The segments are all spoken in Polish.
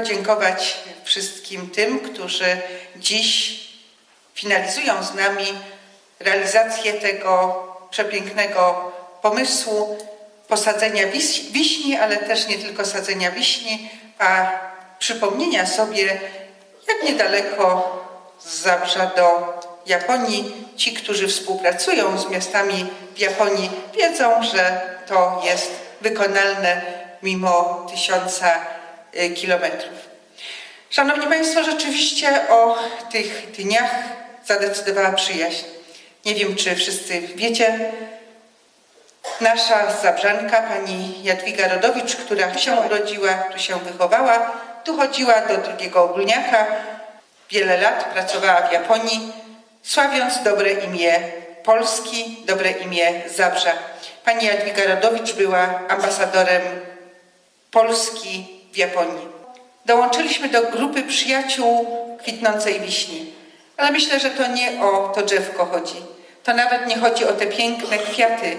podziękować wszystkim tym, którzy dziś finalizują z nami realizację tego przepięknego pomysłu posadzenia wiś- wiśni, ale też nie tylko sadzenia wiśni, a przypomnienia sobie, jak niedaleko z Zabrza do Japonii. Ci, którzy współpracują z miastami w Japonii, wiedzą, że to jest wykonalne mimo tysiąca kilometrów. Szanowni Państwo, rzeczywiście o tych dniach zadecydowała przyjaźń. Nie wiem, czy wszyscy wiecie, nasza Zabrzanka, pani Jadwiga Rodowicz, która tu się urodziła, tu się wychowała, tu chodziła do drugiego ogólniaka, wiele lat pracowała w Japonii, sławiąc dobre imię Polski, dobre imię Zabrza. Pani Jadwiga Rodowicz była ambasadorem Polski w Japonii. Dołączyliśmy do grupy przyjaciół kwitnącej wiśni, ale myślę, że to nie o to drzewko chodzi. To nawet nie chodzi o te piękne kwiaty.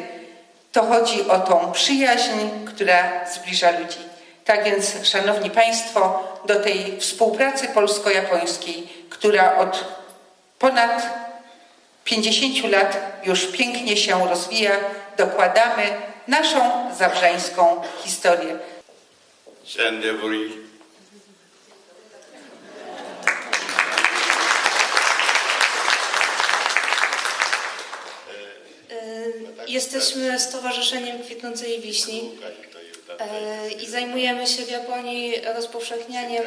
To chodzi o tą przyjaźń, która zbliża ludzi. Tak więc, Szanowni Państwo, do tej współpracy polsko-japońskiej, która od ponad 50 lat już pięknie się rozwija, dokładamy naszą zabrzańską historię. Dobry. Y, Jesteśmy Stowarzyszeniem Kwitnącej Wiśni y, i zajmujemy się w Japonii rozpowszechnianiem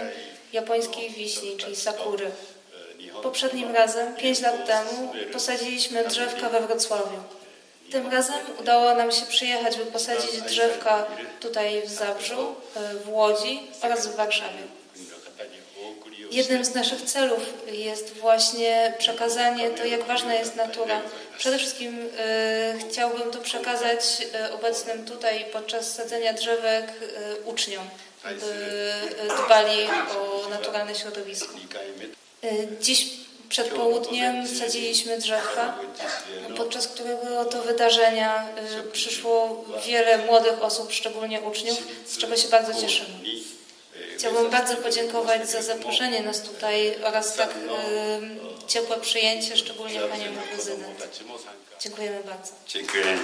japońskiej wiśni, czyli sakury. Poprzednim razem, 5 lat temu, posadziliśmy drzewka we Wrocławiu. Tym razem udało nam się przyjechać, by posadzić drzewka tutaj w Zabrzu, y, w Łodzi oraz w Warszawie. Jednym z naszych celów jest właśnie przekazanie to, jak ważna jest natura. Przede wszystkim e, chciałbym to przekazać e, obecnym tutaj podczas sadzenia drzewek e, uczniom, by e, dbali o naturalne środowisko. E, dziś przed południem sadziliśmy drzewka, podczas którego to wydarzenia e, przyszło wiele młodych osób, szczególnie uczniów, z czego się bardzo cieszymy. Chciałbym bardzo podziękować za zaproszenie nas tutaj oraz tak e, ciepłe przyjęcie, szczególnie Panią Prezydent. Dziękujemy bardzo. Dziękuję.